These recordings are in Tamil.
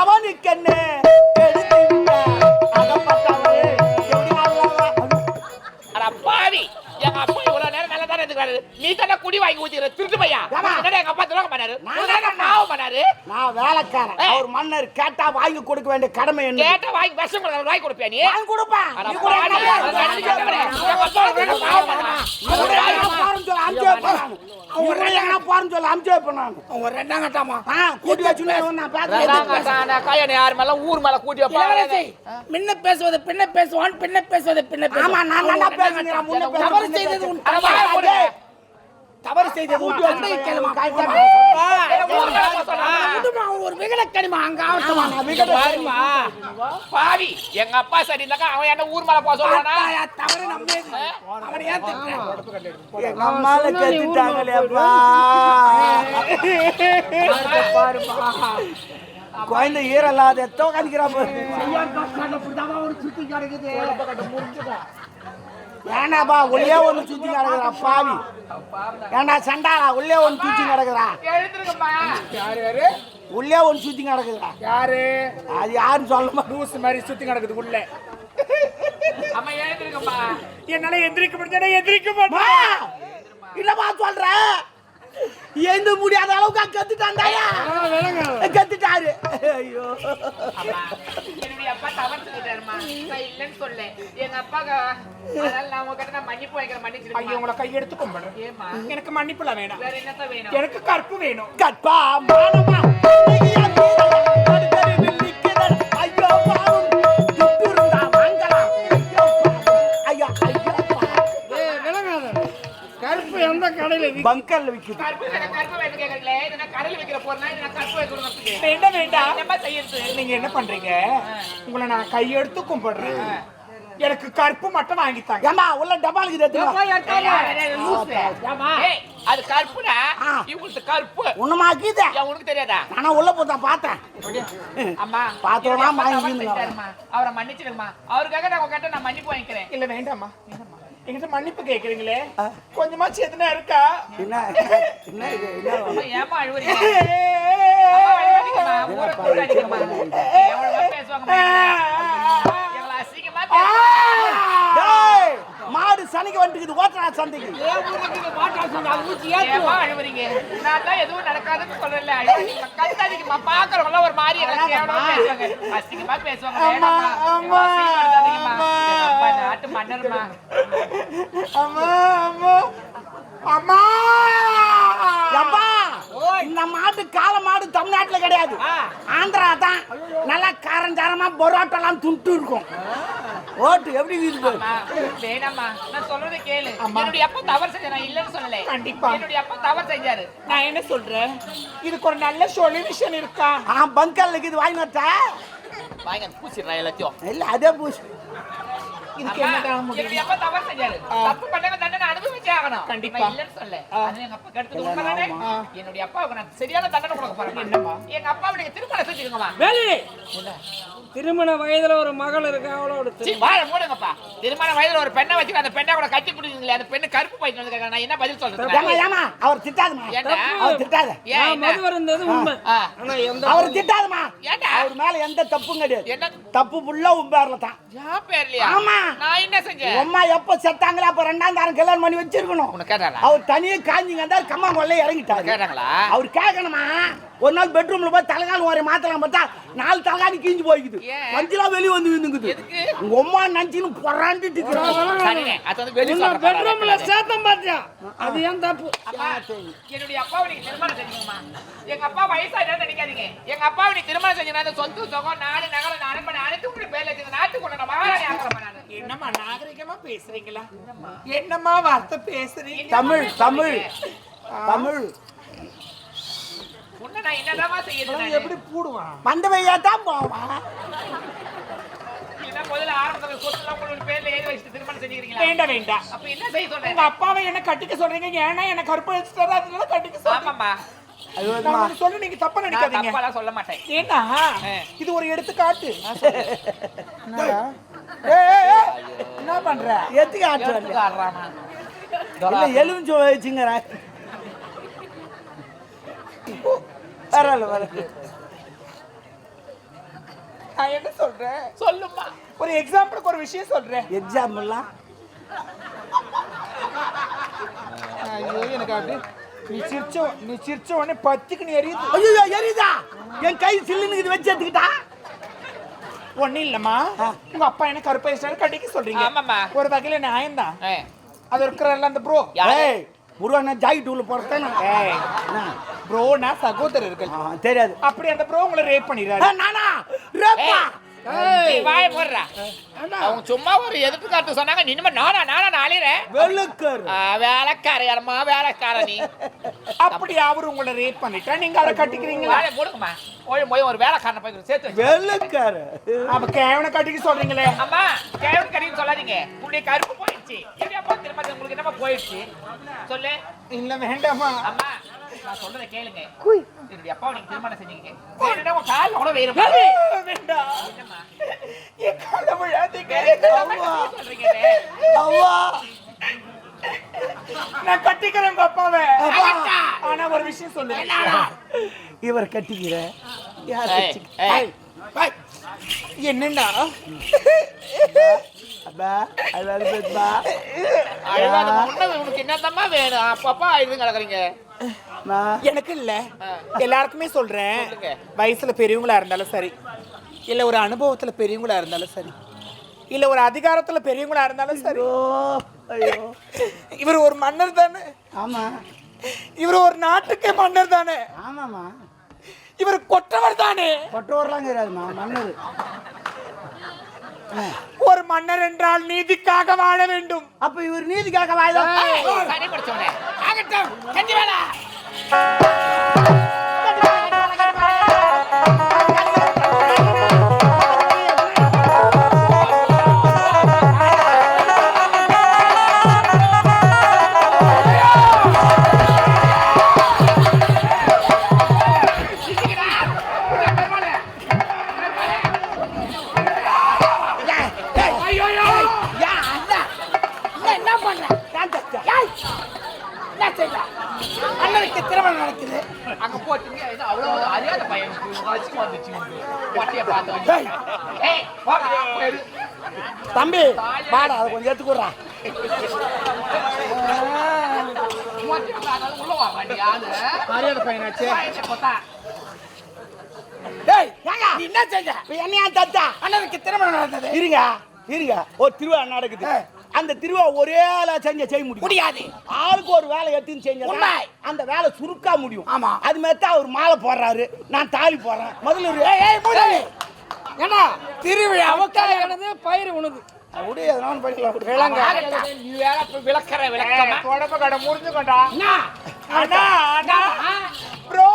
அவனுக்கு என்ன எடுத்து விட்ட அகப்பட்டவனே, எப்படி அல்லாவா? அட பாவி. எங்க அப்பா இவ்வளவு நேரம் நல்லா தானே இருக்காரு? நீ தானே குடி வாங்கி ஊத்திக்கிற? திருட்டு பையா? என்னடா எங்க அப்பா துரோகம் பண்ணாரு. பாவம் பண்ணாரு? நான் வேலைக்காரன். அவர் மன்னர் கேட்டா வாங்கி கொடுக்க வேண்டிய கடமை என்ன? கேட்ட வாங்கி விஷம் கொடுக்க வாங்கி கொடுப்பியா நீ? வாங்கி கொடுப்பேன் பாவம் பண்ணா? போறேன்னு சொல்லு, அமுச்சு வைப்பேன் நானு. அவங்க ரெண்டாம் கட்டாமா ஆ, கூட்டி வச்சுன்னு நான் பேசுறேன். யார் மேல ஊர் மேல கூட்டி வைப்பாங்க முன்ன பேசுவது பின்ன பேசுவான் பின்ன பேசுவது பின்ன ஆமா, நான் நல்லா பேசுகிறேன், முன்ன பேசுறேன், தவறு செய்தது பேசுறேன். உன். தவறு செய்தது உன் தந்தை கேளுமா. ஒரு அங்க விகட எங்க அப்பா சரி இருந்தாக்கா அவன் என்ன ஊர் மேல போக சொல்றானா தவறு அவனை ஏன் திட்டுற? எங்க அம்மால கத்துட்டாங்களேப்பா குழந்தை ஈரலாத எத்தோ கணிக்கிறா ஏண்டாப்பா உள்ளே ஒண்ணு சுத்தி கிடக்குறா பாவி ஏண்டா சண்டாளா உள்ளே ஒண்ணு சுத்தி கிடக்குறா எழுந்திருக்கம்மா உள்ளே ஒண்ணு சுத்தி கிடக்குறா யாரு? அது யாருன்னு சொல்ல லூசு மாதிரி சுத்தி கிடக்குது உள்ள. அம்மா எழுந்திருக்கம்மா என்னால எந்திரிக்க முடிஞ்சா எந்திரிக்க மா! இல்லப்பா சொல்றேன் எந்த முடியாத அளவுக்கு கத்துட்டாண்டாயா கத்துட்டாரு. ஐயோ. என்னுடைய அப்பா தவறு செஞ்சுட்டாருமா நான் இல்லைன்னு சொல்ல. எங்க அப்பாக்கு அதனால நான் உங்ககிட்ட நான் மன்னிப்பு வைக்கிற ஐயோ மன்னிச்சிருக்கேன் உங்களை கையெடுத்து கும்பிடுறேன் ஏமா எனக்கு மன்னிப்புல வேணாம். வேற என்னத்த வேணும்? எனக்கு கற்பு வேணும். கற்பா மானமா. கருப்பு வைக்கிறதுக்கு வேண்டாம் வேண்டாம் நீங்க என்ன பண்றீங்க? உங்களை நான் கையெடுத்து கும்பிடுறேன். எனக்கு கற்பு மட்டும் வாங்கித்தாங்க ஏம்மா உள்ள ஏய், அது கருப்புடா ஆ. இவங்களுக்கு கருப்பு. ஒண்ணுமா கீதா உனக்கு தெரியாதா? நானும் உள்ள போதா பார்த்தேன். அம்மா பார்த்தோம்னா. அவரை மன்னிச்சிடுமா அவருக்காக நான் உங்ககிட்ட நான் மன்னிப்பு வாங்கிக்கிறேன். இல்ல வேண்டாம்மா. என்கிட்ட மன்னிப்பு கேக்குறீங்களே கொஞ்சமாச்சு எதுனா இருக்கா என்ன என்ன அழுவுறீங்க. எவ்வளவோ. எவ்வளவு அசிங்கமா பேசுவாங்க. சனிக்கு வந்துக்குது ஓட்டரா சந்தைக்கு? நான் தான் எதுவும் நடக்காதுன்னு. கத்தாதீங்கம்மா. பார்க்கறவங்கெல்லாம் ஒரு மாதிரி. அசிங்கமா பேசுவாங்க. அம்மா. அம்மா. அம்மா. எங்க அப்பா நாட்டு மன்னர்மா. அம்மா அம்மா அம்மா அப்பா இந்த மாடு கால மாடு தமிழ்நாட்டுல கிடையாது ஆந்திரா தான் நல்லா காரஞ்சாரமா பொரோட்டெல்லாம் துண்டு இருக்கும் ஓட்டு எப்படி. அம்மா, வேணாம்மா. நான் சொல்றதை கேளு. என்னுடைய அப்பா தவறு செஞ்சாரு. நான் இல்லைன்னு சொல்லலை. கண்டிப்பா. என்னுடைய அப்பா தவறு செஞ்சாரு. நான் என்ன சொல்றேன் இதுக்கு ஒரு நல்ல சொல்யூஷன் இருக்கா ஆ பங்கல்ல இருக்குது வாங்கி வச்சா வாங்க, பூசிடுறேன் எல்லாத்தையும். இல்ல அதே பூசி இதுக்கு என்னதான் முடியும் என்னுடைய அப்பா தவறு செஞ்சாரு. தப்பு பண்ணவங்க தண்டனை அனுபவிச்சே ஆகணும். கண்டிப்பா. நான் இல்லைன்னு சொல்லல. அது எங்க அப்பா கெடுத்தது உண்மைதானே? என்னுடைய அப்பாவுக்கு நான் சரியான தண்டனை கொடுக்க போறேன். எங்க அப்பாவை நீங்க திருமணம் செஞ்சுக்கோங்கம்மா. வேலி திருமண வயதுல ஒரு மகள் இருக்கு அவளோட சீ, வாயை மூடுங்கப்பா. திருமண வயதுல ஒரு பெண்ணை வச்சு அந்த பெண்ணை கூட கட்டி பிடிக்கிறீங்களே அந்த பெண்ணு கருப்பு பையன் வந்து கேட்கறா. நான் என்ன பதில் ஏமா அவர் திட்டாதமா? அவர் திட்டாத? மது வருந்தது உண்மை அவர் திட்டாதமா ஏண்டா? அவர் மேல எந்த தப்பும் கிடையாது என்ன தப்பு ஃபுல்லா உன் பேர்ல தான் பேர்லயா? ஆமா. நான் என்ன செஞ்சேன் அம்மா எப்ப செத்தாங்களோ அப்ப ரெண்டாம் தாரம் கல்யாணம் பண்ணி வச்சிருக்கணும். அவர் தனியே காஞ்சிங்க இருந்தா கம்மா கொள்ள இறங்கிட்டாரு. கேட்டாங்களா? அவர் கேட்கணுமா? ஒரு நாள் பெட்ரூம்ல போய் தலைகால் ஒரு மாத்தலாம் பார்த்தா நாலு தலைகாணி கீஞ்சு போய்க்குது? மஞ்சளா வெளிய வந்து விழுந்துக்குது. எதுக்கு? உங்க அம்மா நினைச்சுன்னு பொறாண்டிட்டு பெட்ரூம்ல. சேர்த்தம் பாத்தியா? அது ஏன் தப்பு? என்னுடைய அப்பாவை நீங்க திருமணம் செஞ்சீங்கம்மா எங்க அப்பா வயசாயிட்டா நினைக்காதீங்க. எங்க அப்பாவை நீ திருமணம் செஞ்சீங்கன்னா சொத்து சுகம் நாடு நகரம் நான் அனுப்ப அனைத்து உங்களுடைய பேர்ல வச்சு நாட்டுக்கு கொண்டு நான் மகாராணி ஆக்கிறேன் நானு என்னம்மா நாகரிகமா பேசுறீங்களா? என்னம்மா வார்த்தை பேசுறீங்க? தமிழ் தமிழ். தமிழ்? எப்படி பூடுவான்? தான் போவான். வேண்டாம் வேண்டாம். அப்ப என்ன செய்ய உங்க சொல்றேன் அப்பாவை என்ன கட்டிக்க சொல்றீங்க? ஏன்னா என்ன கருப்பு வச்சுட்டாரு அதனால கட்டிக்க ஒண்ணு சொல்லு நீங்க தப்பா நான் நினைக்காதீங்க. தப்பாலாம் சொல்ல மாட்டேன். ஏன்னா. இது ஒரு எடுத்துக்காட்டு. என்ன பண்ற? எத்துக்கு ஆட்டு வரல எடுத்துக்காடுறாமா. இல்ல எலுமிச்சு பரவாயில்ல வரல நான் என்ன சொல்றேன்? சொல்லும்மா ஒரு எக்ஸாம்பிளுக்கு ஒரு விஷயம் சொல்றேன். எக்ஸாம்பிள்லாம் ஐயோ எனக்கு அப்படி நீ சிரிச்ச நீ சிரிச்ச உடனே பத்துக்கு நீ எரியுது. ஐயோ எரியுதா? என் கை சில்லுன்னு இது வச்சு எடுத்துக்கிட்டா? ஒண்ணும் இல்லம்மா. உங்க அப்பா என்ன கருப்பு கட்டிக்க சொல்றீங்க. ஆமாம்மா. ஒரு வகையில நியாயம் தான். அது இருக்கிறல்ல அந்த ப்ரோ? ஏய் முருகண்ணா ஜாக்கெட் உள்ள போறேன் ஏய் ப்ரோனா சகோதரர்கள் தெரியாது. அப்படி அந்த ப்ரோ உங்களை ரேப் பண்ணிடுறாரு. நானா? ரேப்பா வாய போடுறா. அவங்க சும்மா ஒரு எதிர்ப்புக்காரத்து சொன்னாங்க. நீ இனிமே நானா நானா நாளிறேன் வெளுக்கர். வேலைக்காரையம்மா வேலைக்கார நீ. அப்படி அவரு உங்களை ரேப் பண்ணிட்டா நீங்க அவரை கட்டிக்கிறீங்களா? வாழை போடுங்கம்மா. போய் போய் ஒரு வேலைக்காரனை போய் சேர்த்து வச்சு. வெளுக்கர். அப்ப கேவனை கட்டிக்க சொல்றீங்களே. அம்மா கேவன் கடின்னு சொல்லாதீங்க. உங்களுடைய கருப்பு உங்களுக்கு என்னமா போயிடுச்சு? சொல்லு. இல்ல வேண்டாமா அம்மா நான் சொல்றதை கேளுங்க. என்னுடைய அப்பா நீங்க திருமணம் செஞ்சீங்க வேணும்னா உன் கால்ல கூட வேறு வேண்டாம் என்னம்மா? என் காலை விழாதீங்க. சொல்றீங்களே அவ்வா. நான் கட்டிக்கிறேன் உங்க அப்பாவை. அகட்டா. ஆனா ஒரு விஷயம் சொல்லுங்க. இவர் கட்டிக்கிற. யார் முன்ன உனக்கு என்னத்தம்மா வேணும்? அப்பப்பா அழுது கிடக்குறீங்க எனக்கு இல்ல. எல்லாருக்குமே சொல்றேன். வயசுல பெரியவங்களா இருந்தாலும் சரி. இல்ல ஒரு அனுபவத்துல பெரியவங்களா இருந்தாலும் சரி. இல்ல ஒரு அதிகாரத்துல பெரியவங்களா இருந்தாலும் சரி. ஐயோ ஐயோ. இவர் ஒரு மன்னர் தானே? ஆமா. இவர் ஒரு நாட்டுக்கே மன்னர் தானே? ஆமாம்மா. இவர் கொற்றவர் தானே? கிடையாதுமா மன்னர். ஒரு மன்னர் என்றால் நீதிக்காக வாழ வேண்டும். அப்ப இவர் நீதிக்காக வாய்தான் அண்ணனுக்கு திருமணம் நடக்குது. அங்க போட்டீங்க இது அவ்வளவு அறியாத பையன். வச்சு வந்துச்சு பட்டிய பார்த்து வந்து ஏய். போடா, போயிரு. தம்பி வாடா அதை கொஞ்சம் எடுத்துக்கூடா மரியாதை பையனாச்சு. என்ன செஞ்ச? என்னையா தத்தா அண்ணனுக்கு திருமணம் நடந்தது. இருங்க இருங்க. ஒரு திருவிழா நடக்குது. அந்த திருவிழா ஒரே ஆளா செஞ்ச செய்ய முடியும் முடியாது ஆளுக்கு ஒரு வேலை எடுத்துன்னு செஞ்சா உண்மை. அந்த வேலை சுருக்கா முடியும் ஆமா. அது மாதிரி தான் அவர் மாலை போடுறாரு நான் தாலி போடுறேன் முதல்ல ஒரு. ஏன்னா திருவிழா அவக்காய் எனது பயிர் உணவு அப்படியே படிக்கலாம். நீ வேற போய் விளக்கற விளக்கமா? தொடப்ப கடை முடிஞ்சுக்கோண்டா. என்ன? அண்ணா அண்ணா. ப்ரோ.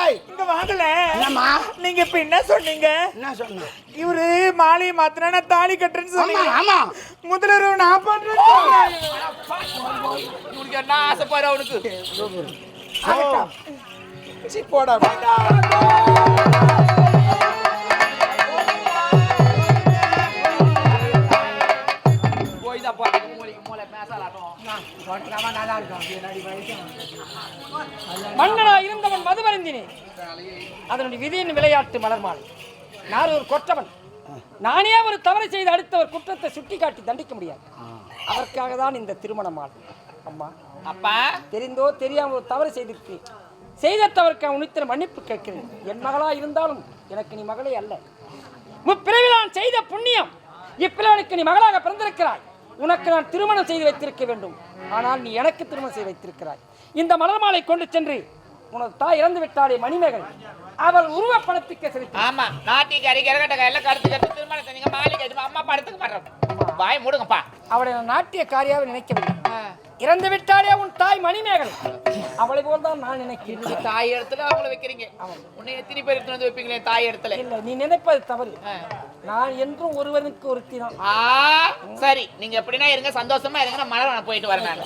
ஏய் இங்க வாங்கல. என்னம்மா? நீங்க இப்ப என்ன சொன்னீங்க? என்ன சொன்ன இவரு மாலையை மாத்தினா நான் தாலி கட்டுறேன்னு சொன்னீங்க. ஆமா. முதல்வர் நான் என்ன ஆசைப்பாரு அவனுக்கு. போடா. மன்னனா இருந்தவன் மதுமருந்தினேன் அதனுடைய விதியின் விளையாட்டு மலர்மால் நான் ஒரு கொற்றவன். நானே ஒரு தவறு செய்து அடுத்த ஒரு குற்றத்தை சுட்டிக்காட்டி தண்டிக்க முடியாது. அதற்காக தான் இந்த திருமணமால் அம்மா அப்பா. தெரிந்தோ தெரியாம ஒரு தவறு செய்திருக்கிறேன். செய்த தவறுக்கு உன்னித்திர மன்னிப்பு கேட்கிறேன். என் மகளா இருந்தாலும் எனக்கு நீ மகளே அல்ல. முப்பிறவில் நான் செய்த புண்ணியம் இப்பிறவனுக்கு நீ மகளாக பிறந்திருக்கிறாய். உனக்கு நான் திருமணம் செய்து வைத்திருக்க வேண்டும். ஆனால் நீ எனக்கு திருமணம் செய்து வைத்திருக்கிறாய். இந்த மலர் மாலை கொண்டு சென்று உனது தாய் இறந்து விட்டாளே மணிமேகலை. அவள் உருவ பணத்துக்கு செலுத்தி ஆமா நாட்டிக்கு அருகே இறகட்டக எல்லாம் கருத்து கருத்து திருமணம் செஞ்சீங்க மாலை அம்மா படத்துக்கு மாட்டோம் வாய் மூடுங்கப்பா. அவளை நாட்டிய காரியாக நினைக்கவில்லை. இறந்து விட்டாலே உன் தாய் மணிமேகலை. அவளை போல் தான் நான் நினைக்கிறேன். தாய் இடத்துல அவளை வைக்கிறீங்க. உன்னை எத்தனை பேர் எடுத்து வந்து வைப்பீங்களே தாய் இடத்துல? இல்லை நீ நினைப்பது தவறு. நான் என்றும் ஒருவனுக்கு ஒருத்தி தான் சரி. நீங்க எப்படின்னா இருங்க சந்தோஷமா இருங்க நான் மலர் போயிட்டு வரேன்